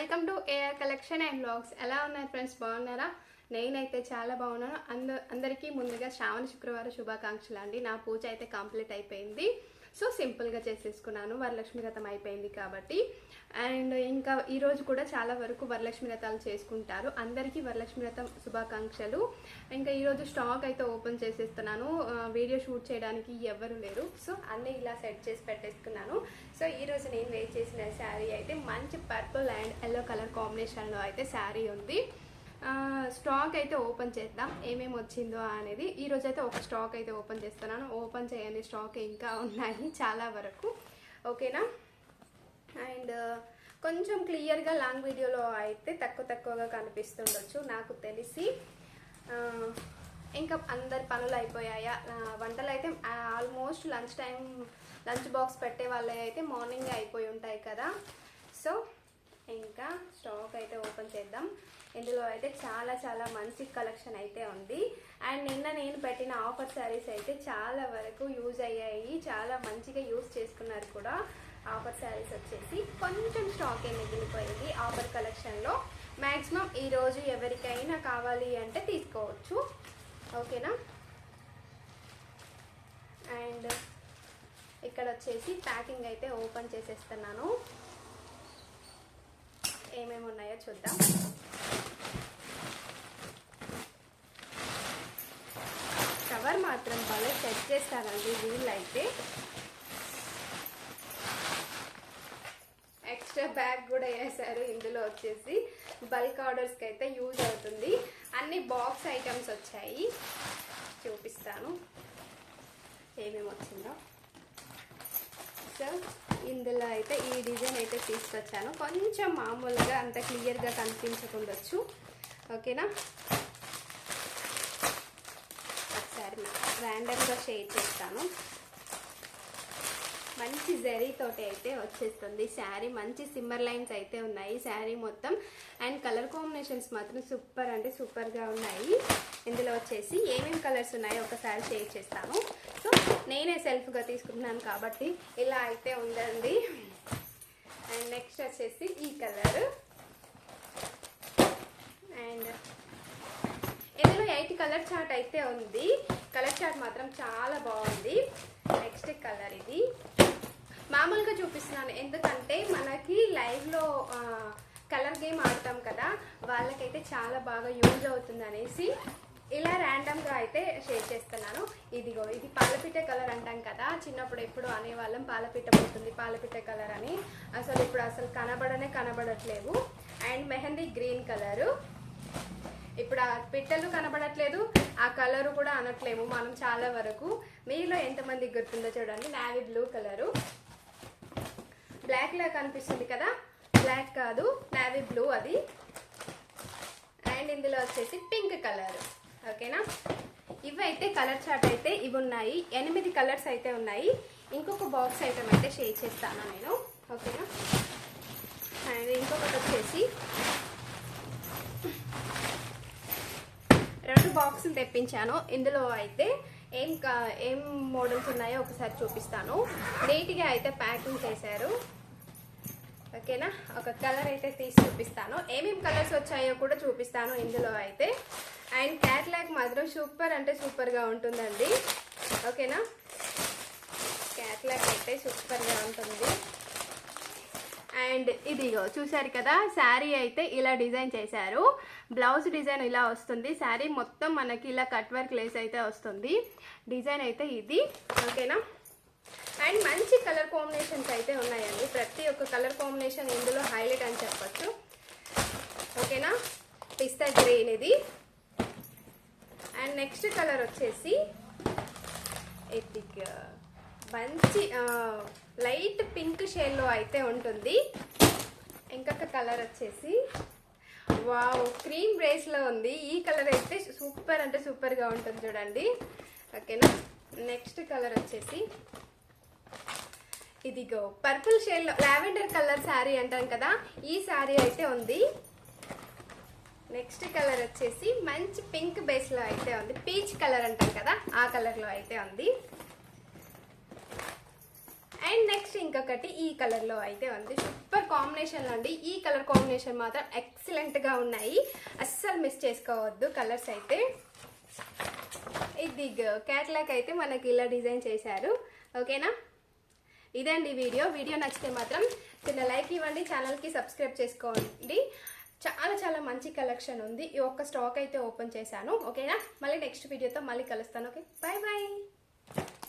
Welcome to AR collection and blogs ఎలా ఉన్నారు friends? బాగున్నారా? నేనైతే చాలా బాగున్నాను. అంద అందరికీ ముందుగా శ్రావణ శుక్రవారం శుభాకాంక్షలు అండి నా పూజ అయితే కంప్లీట్ అయిపోయింది. సో సింపుల్గా చేసేసుకున్నాను. వరలక్ష్మి వ్రతం అయిపోయింది కాబట్టి. అండ్ ఇంకా ఈరోజు కూడా చాలా వరకు వరలక్ష్మి వ్రతాలు చేసుకుంటారు. అందరికీ వరలక్ష్మి వ్రతం శుభాకాంక్షలు. ఇంకా ఈరోజు స్టాక్ అయితే ఓపెన్ చేసేస్తున్నాను. వీడియో షూట్ చేయడానికి ఎవరు లేరు. సో అన్నీ ఇలా సెట్ చేసి పెట్టేసుకున్నాను. సో ఈరోజు నేను వేర్ చేసిన శారీ అయితే మంచి పర్పుల్ అండ్ ఎల్లో కలర్ కాంబినేషన్లో అయితే శారీ ఉంది. స్టాక్ అయితే ఓపెన్ చేద్దాం ఏమేమి వచ్చిందో అనేది. ఈ అయితే ఒక స్టాక్ అయితే ఓపెన్ చేస్తున్నాను. ఓపెన్ చేయని స్టాక్ ఇంకా ఉన్నాయి చాలా వరకు. ఓకేనా? అండ్ కొంచెం క్లియర్గా లాంగ్ వీడియోలో అయితే తక్కువ తక్కువగా కనిపిస్తుండొచ్చు నాకు తెలిసి. ఇంకా అందరి పనులు అయిపోయాయా? వంటలు అయితే almost lunch time lunch box పెట్టే వాళ్ళే అయితే మార్నింగ్ అయిపోయి ఉంటాయి కదా. సో ఇంకా ఓపెన్ చేద్దాం. ఇందులో అయితే చాలా చాలా మంచి కలెక్షన్ అయితే ఉంది. అండ్ నిన్న నేను పెట్టిన ఆఫర్ శారీస్ అయితే చాలా వరకు యూజ్ అయ్యాయి. చాలా మంచిగా యూజ్ చేసుకున్నారు కూడా. ఆఫర్ శారీస్ వచ్చేసి కొంచెం స్టాకే మిగిలిపోయింది ఆఫర్ కలెక్షన్లో మ్యాక్సిమం ఈరోజు ఎవరికైనా కావాలి అంటే తీసుకోవచ్చు. ఓకేనా? అండ్ ఇక్కడ వచ్చేసి ప్యాకింగ్ అయితే ఓపెన్ చేసేస్తున్నాను. ఏమేమి ఉన్నాయో చూద్దాం. కవర్ మాత్రం బాగా సెట్ చేస్తారండి వీళ్ళైతే. ఎక్స్ట్రా బ్యాగ్ కూడా వేసారు ఇందులో వచ్చేసి. బల్క్ ఆర్డర్స్కి అయితే యూజ్ అవుతుంది. అన్ని బాక్స్ ఐటమ్స్ వచ్చాయి. చూపిస్తాను. ఏమేమి వచ్చిందో. సో ఇందులో అయితే ఈ డిజైన్ అయితే తీసుకొచ్చాను. కొంచెం మామూలుగా అంత క్లియర్గా కనిపించకుండొచ్చు. ఓకేనా? ఒకసారి ర్యాండమ్గా షేర్ చేస్తాను. మంచి జరీతోటి అయితే వచ్చేస్తుంది. శారీ మంచి సిమ్మర్ లైన్స్ అయితే ఉన్నాయి. శారీ మొత్తం అండ్ కలర్ కాంబినేషన్స్ మాత్రం సూపర్ అంటే సూపర్గా ఉన్నాయి. ఇందులో వచ్చేసి ఏమేమి కలర్స్ ఉన్నాయో ఒకసారి షేర్ చేస్తాను సో నేనే సెల్ఫ్గా తీసుకుంటున్నాను కాబట్టి ఇలా అయితే ఉందండి. అండ్ నెక్స్ట్ వచ్చేసి ఈ కలర్ అండ్ ఇందులో ఎయిట్ కలర్ చార్ట్ అయితే ఉంది. కలర్ చార్ట్ మాత్రం చాలా బాగుంది. నెక్స్ట్ కలర్ ఇది. మామూలుగా చూపిస్తున్నాను. ఎందుకంటే మనకి లైవ్లో కలర్ గేమ్ ఆడతాం కదా వాళ్ళకైతే చాలా బాగా యూజ్ అవుతుంది అనేసి ఇలా ర్యాండమ్గా అయితే షేర్ చేస్తున్నాను. ఇదిగో ఇది పాలపిట్ట కలర్ అంటాం కదా చిన్నప్పుడు ఎప్పుడు అనేవాళ్ళం పాలపిట్ట పోతుంది పాలపిట్ట కలర్ అని. అసలు ఇప్పుడు అసలు కనబడనే కనబడట్లేవు అండ్ మెహందీ గ్రీన్ కలరు ఇప్పుడు ఆ పిట్టలు కనబడట్లేదు ఆ కలర్ కూడా అనట్లేము మనం చాలా వరకు. మీలో ఎంతమంది గుర్తుందో చూడండి నావీ బ్లూ కలరు బ్లాక్ కనిపిస్తుంది కదా? బ్లాక్ కాదు నావీ బ్లూ అది. అండ్ ఇందులో వచ్చేసి పింక్ కలర్ ఓకేనా ఇవి అయితే కలర్ చార్ట్ అయితే ఇవి ఉన్నాయి. ఎనిమిది కలర్స్ అయితే ఉన్నాయి. ఇంకొక బాక్స్ ఐటమ్ అయితే షేర్ చేస్తాను నేను. ఓకేనా అండ్ ఇంకొకటి వచ్చేసి రెండు బాక్సులు తెప్పించాను. ఇందులో అయితే ఏం కా- ఏం మోడల్స్ ఉన్నాయో ఒకసారి చూపిస్తాను. నీట్గా అయితే ప్యాకింగ్ చేశారు. ఓకేనా? ఒక కలర్ అయితే తీసి చూపిస్తాను. ఏమేమి కలర్స్ వచ్చాయో కూడా చూపిస్తాను ఇందులో అయితే. అండ్ క్యాట్లాగ్ మాత్రం సూపర్ అంటే సూపర్గా ఉంటుందండి. ఓకేనా? క్యాట్లాగ్ అయితే సూపర్గా ఉంటుంది. అండ్ ఇదిగో చూశారు కదా? శారీ అయితే ఇలా డిజైన్ చేశారు. బ్లౌజ్ డిజైన్ ఇలా వస్తుంది. శారీ మొత్తం మనకి ఇలా కట్ వర్క్ లేస్ అయితే వస్తుంది. డిజైన్ అయితే ఇది. ఓకేనా? అండ్ మంచి కలర్ కాంబినేషన్స్ అయితే ఉన్నాయండి. ప్రతి ఒక్క కలర్ కాంబినేషన్ ఇందులో హైలైట్ అని చెప్పచ్చు. ఓకేనా? పిస్తా గ్రీన్ ఇది అండ్ నెక్స్ట్ కలర్ వచ్చేసి ఎథిక్ మంచి లైట్ పింక్ షేడ్లో అయితే ఉంటుంది. ఇంకొక కలర్ వచ్చేసి వావ్ క్రీమ్ బ్రేస్లో ఉంది. ఈ కలర్ అయితే సూపర్ అంటే సూపర్గా ఉంటుంది చూడండి. ఓకేనా? నెక్స్ట్ కలర్ వచ్చేసి ఇదిగో పర్పుల్ షేడ్లో లావెండర్ కలర్ శారీ అంటాం కదా ఈ శారీ అయితే ఉంది. నెక్స్ట్ కలర్ వచ్చేసి మంచి పింక్ బేస్లో అయితే ఉంది. పీచ్ కలర్ అంటాం కదా ఆ కలర్లో అయితే ఉంది. అండ్ నెక్స్ట్ ఇంకొకటి ఈ కలర్లో అయితే ఉంది. సూపర్ కాంబినేషన్ అండి. ఈ కలర్ కాంబినేషన్ మాత్రం ఎక్సలెంట్గా ఉన్నాయి. అస్సలు మిస్ చేసుకోవద్దు కలర్స్ అయితే. ఇది క్యాట్లాగ్ అయితే మనకి ఇలా డిజైన్ చేశారు. ఓకేనా? ఇదండి వీడియో. వీడియో నచ్చితే మాత్రం చిన్న లైక్ ఇవ్వండి ఛానల్కి సబ్స్క్రైబ్ చేసుకోండి. చాలా చాలా మంచి కలెక్షన్ ఉంది. ఈ ఒక్క స్టాక్ అయితే ఓపెన్ చేశాను. ఓకేనా? మళ్ళీ నెక్స్ట్ వీడియోతో మళ్ళీ కలుస్తాను. ఓకే? Bye bye